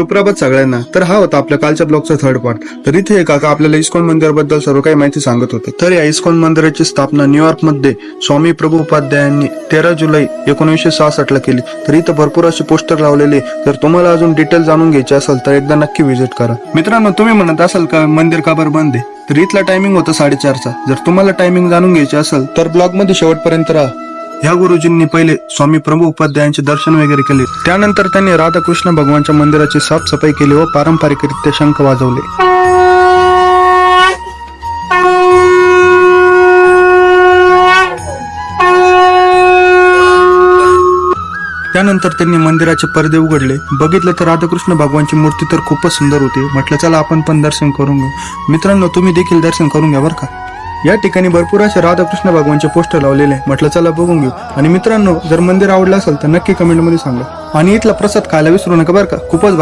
सुप्रभात सगळ्यांना. तर हा होता आपल्या कालच्या ब्लॉगचा थर्ड पार्ट तर इथे काका आपल्याला इस्कॉन मंदिराबद्दल सर्व काही माहिती सांगत होते. तर या इस्कॉन मंदिराची स्थापना न्यूयॉर्कमध्ये स्वामी प्रभू उपाध्यायांनी तेरा जुलै एकोणीसशे सहासष्ट ला केली. तर इथं भरपूर असे पोस्टर लावलेले तर तुम्हाला अजून डिटेल जाणून घ्यायचे असेल तर एकदा नक्की व्हिजिट करा. मित्रांनो तुम्ही म्हणत असाल का मंदिर का बरं बंद आहे? तर इथला टायमिंग होता साडेचारचा. जर तुम्हाला टायमिंग जाणून घ्यायचे असेल तर ब्लॉगमध्ये शेवटपर्यंत राहा. ह्या गुरुजींनी पहिले स्वामी प्रभू उपाध्यायांचे दर्शन वगैरे केले. त्यानंतर त्यांनी राधाकृष्ण भगवानच्या मंदिराची साफसफाई केली व पारंपरिकरित्या शंख वाजवले. त्यानंतर त्यांनी मंदिराचे पडदे उघडले. बघितलं तर राधाकृष्ण भगवानची मूर्ती तर खूपच सुंदर होती. म्हटलं चला आपण पण दर्शन करून घेऊ. मित्रांनो तुम्ही देखील दर्शन करून घ्या बरं का? या ठिकाणी भरपूर असे राधाकृष्ण भगवानचे पोस्टर लावलेले आहे. म्हटलं चला बघून घेऊ. आणि मित्रांनो जर मंदिर आवडलं असेल तर नक्की कमेंटमध्ये सांगा. आणि इथला प्रसाद खायला विसरू नका बरं का? खूपच